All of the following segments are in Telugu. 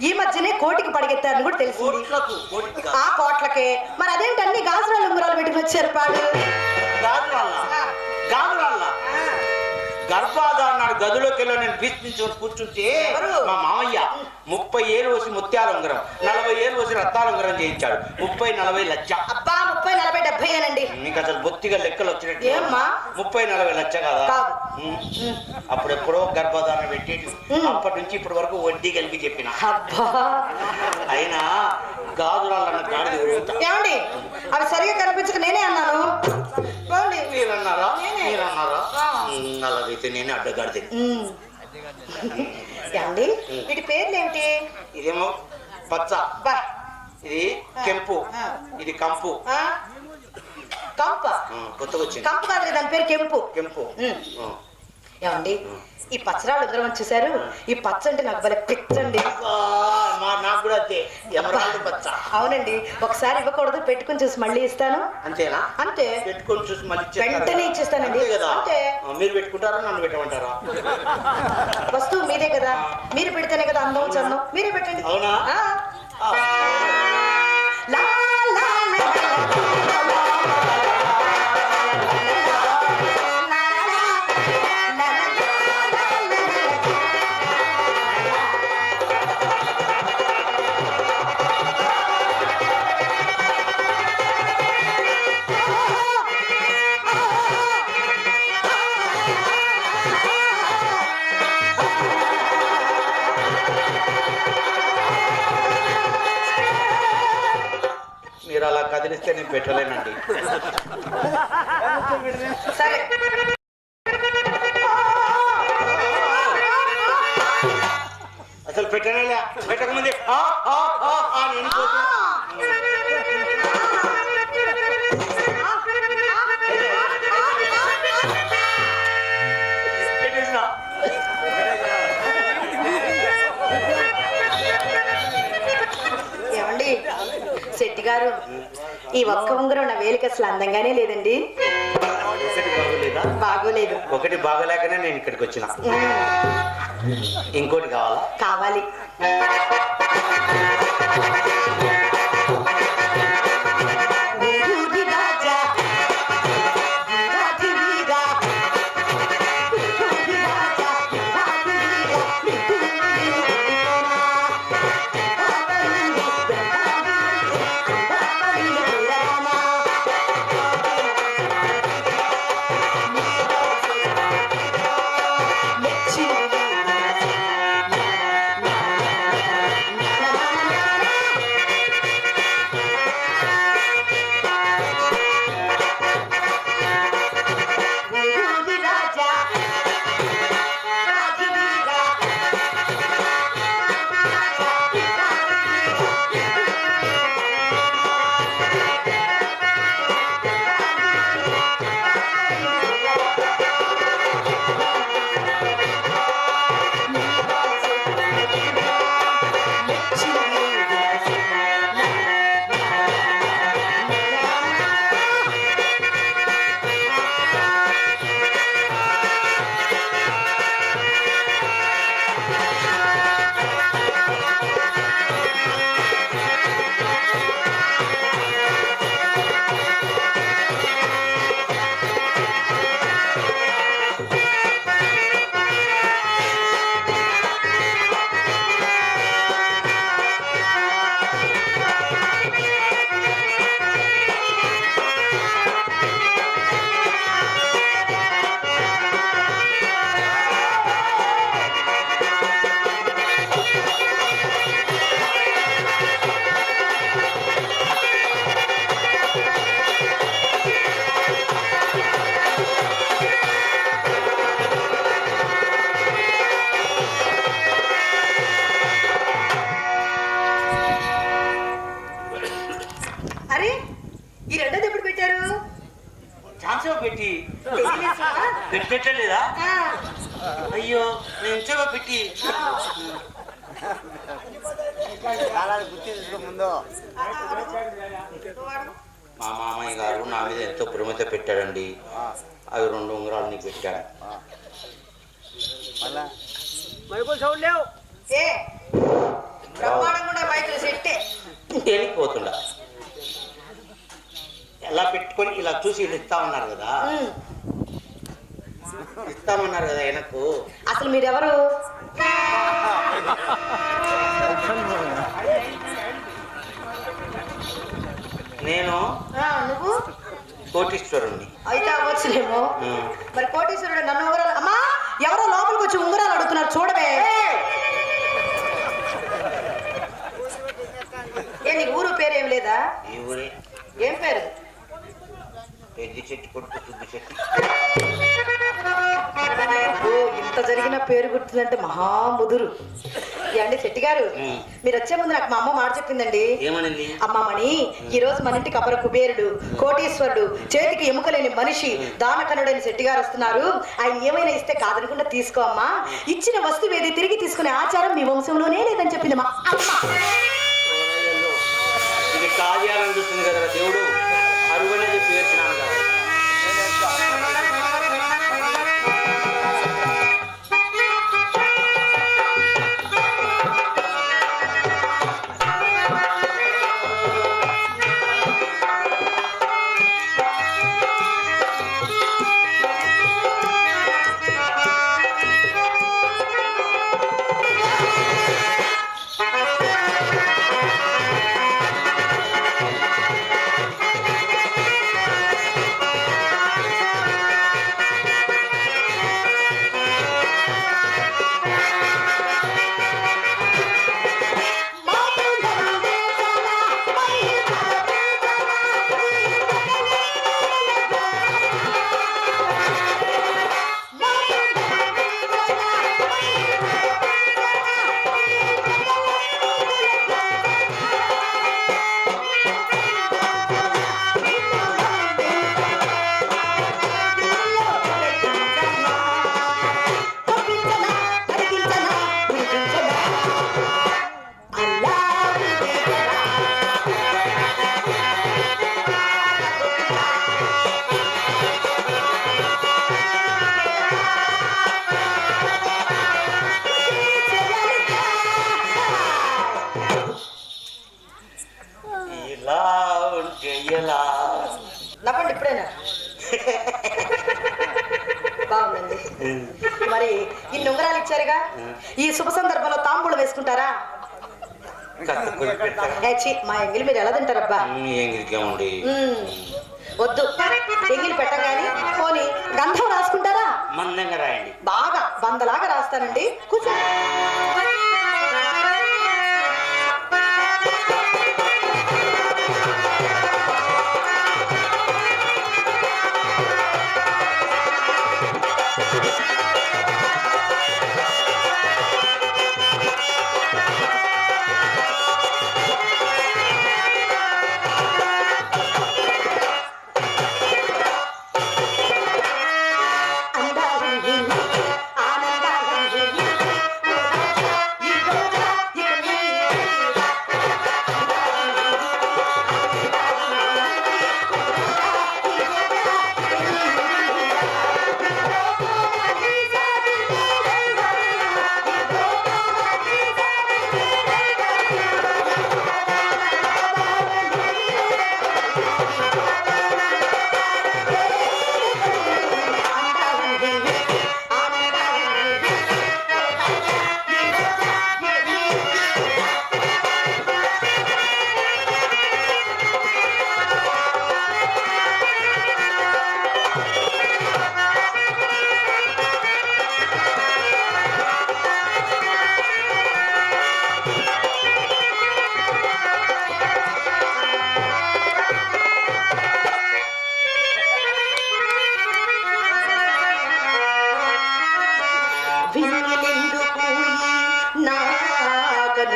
ఈ మధ్యనే కోటికి పడిగెత్తారని కూడా తెలిసింది. ఆ కోట్లకే. మరి అదేంటి అన్ని గాజురాలు ఉంగరాలు పెట్టుకుని వచ్చారు పాడు? గాజురాళ్ళ? గాజురాళ్ళ? గర్భాధార నాడు గదిలోకి వెళ్ళి నేను భీష్మించుకొని కూర్చుంటే? మా మామయ్య ముప్పై ఏళ్ళు వచ్చి ముత్యాల ఉంగరం నలభై ఏళ్ళు వచ్చి రత్తాల ఉంగరం చేయించాడు. ముప్పై నలభై లక్ష అబ్బా ముప్పై నలభై డెబ్బై ఏనండి. నీకు అసలు బొత్తిగా లెక్కలు వచ్చినట్టు ఏమ్మా? ముప్పై నలభై లక్ష కదా. ఉం. అప్పుడెప్పుడో గర్భధారణ పెట్టేటి. ఉం. అప్పటి నుంచి ఇప్పటి వరకు వడ్డీ కలిపి చెప్పిన. అయినా గాడిద ఉరుగుతా ఏమండి? అవి సరిగా కనిపించక నేనే అన్నాను. మీరన్నారా? అలాగైతే నేనే అడ్డగాడిదే. ఉమ్. ఏమండి? వీటి పేర్లు ఏమిటి ఇదేమో పచ్చ. బా. ఇది కెంపు. ఇది కంపు? కంప. ఆ, కొత్తగా వచ్చింది కంపు కాదు దాని పేరు కెంపు. కెంపు. ఏమండి ఈ పచ్చరాలు ఉగ్రం వచ్చేసారు ఈ పచ్చ అంటే నాకు భలే పిచ్చండి. నాకు కూడా అంతే. పచ్చ. అవునండి ఒకసారి ఇవ్వకూడదు పెట్టుకుని చూసి మళ్ళీ ఇస్తాను. అంతేనా? అంతే. పెట్టుకొని చూసి మళ్ళీ? వెంటనే ఇచ్చేస్తానండి. అంతే. ఆ, మీరు పెట్టుకుంటారా నన్ను పెట్టమంటారా? వస్తువు మీదే కదా. మీరు పెడితేనే కదా అందం చందం. మీరే పెట్టండి. అవునా? పెట్టలేనండి. సరే. అసలు పెట్టనేలే పెట్టకముందే. ఈ ఒక్క ఉంగరం నా వేలికి అసలు అందంగానే లేదండి. బాగోలేదా. ఒకటి బాగోలేకనే నేను ఇక్కడికి వచ్చిన. ఇంకోటి కావాలా? కావాలి. అయ్యో నేను ఇంతగా పెట్టి. మా మామయ్య గారు నా మీద ఎంతో ప్రేమతో పెట్టాడండి. అవి రెండు ఉంగరాలు నీకు పెట్టాడు? మళ్ళా? మైకుల్ సౌండ్ లేవు. ఏ బ్రహ్మాండంగా మైకులు సెట్టే. తేలిపోతుండా ఎలా పెట్టుకొని ఇలా చూసి ఇది ఇస్తామన్నారు కదా. ఇస్తామన్నారు కదా వెనక్కు. అసలు మీరెవరు? నేను నువ్వు? కోటీశ్వరుణ్ణి. అయితే అవ్వచ్చులేమో. మరి కోటీశ్వరుడు నన్ను ఉంగరాలు అమ్మా! ఎవరో లోపలికి వచ్చి ఉంగరాలు అడుగుతున్నారు చూడవే. ఏ నీ ఊరు పేరు ఏం లేదా? ఈ ఊరే. ఏం పేరు? పెద్ద చెట్టు కొడుకు చెట్టు. జరిగిన పేరు గుర్తుందంటే మహా ముదురు. అండి శెట్టి గారు. మీరు వచ్చే ముందు నాకు మా అమ్మ మాట చెప్పిందండి. అమ్మమణి ఈ రోజు మన ఇంటికి అపర కుబేరుడు కోటీశ్వరుడు చేతికి ఎముకలేని మనిషి దానకనుడైన శెట్టి గారు వస్తున్నారు. ఆయన ఏమైనా ఇస్తే కాదనకుండా తీసుకో అమ్మా. ఇచ్చిన వస్తువు ఏది తిరిగి తీసుకునే ఆచారం మీ వంశంలోనే లేదని చెప్పింది మా అమ్మ. ఇది కార్యాలను చూస్తుంది కదా నవ్వండి ఇప్పుడైనా బాగుందండి. మరి ఇన్ని ఉంగరాలు ఇచ్చారుగా? ఈ శుభ సందర్భంలో తాంబూలు వేసుకుంటారా? మా ఎంగిలి మీరు ఎలా తింటారబ్బా. వద్దు. ఎంగిలి పెట్టగాని పోని గంధం రాసుకుంటారా? మందంగా రాయండి. బాగా బందలాగా రాస్తానండి. కూర్చో.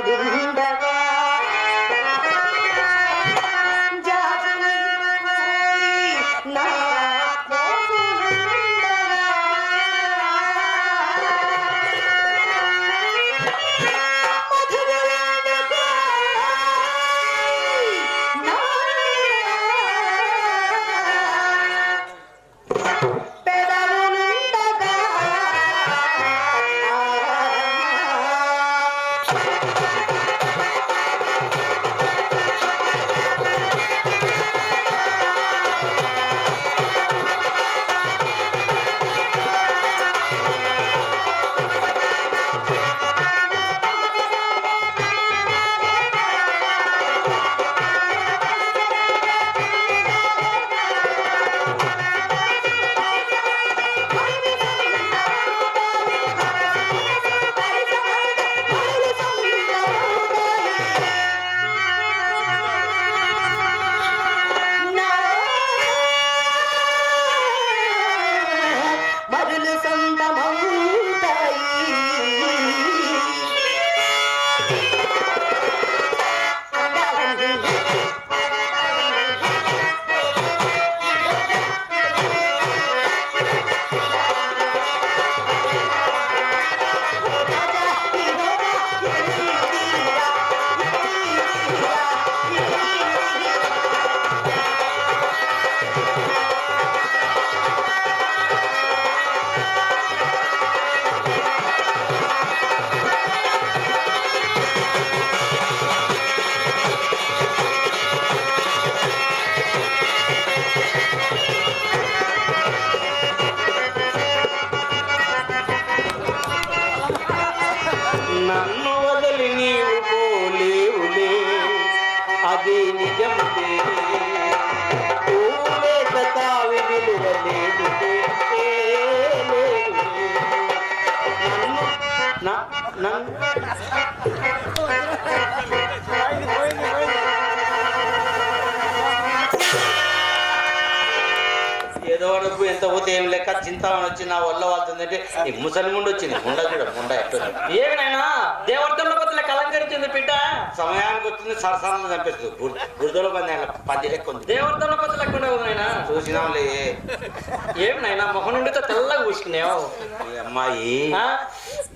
விடுகின்ற রে ఏదో అడుగు ఎంత పోతే ఏం లెక్క? చింతామని వచ్చి నా వల్ల వాళ్తుందంటే ఈ ముసలి ముండు వచ్చింది. ముండ చూడ ముండ ఏమినైనా దేవర్తంలో కొత్తలే కలంకరించింది బిడ్డ. సమయానికి వచ్చింది సరసరంలో చంపేస్తుంది. గుర్తులో పంది పది లెక్క ఉంది. దేవర్తంలో కొత్త లేకుండా ఉందైనా చూసినాంలే ఏమినైనా మొహం నుండి తెల్లగా పూసుకున్నావు. ఈ అమ్మాయి?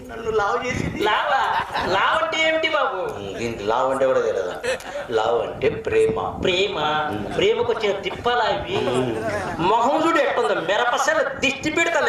నన్ను లావు చేసింది. లావా? లావ్ అంటే ఏమిటి బాబు? దీనికి లావు అంటే కూడా తెలియదు లావు అంటే ప్రేమ. ప్రేమ. ప్రేమకు వచ్చిన తిప్పలా ఇవి మొహం చూడు ఎట్టుందో మిరపసల దిష్టి పెడతా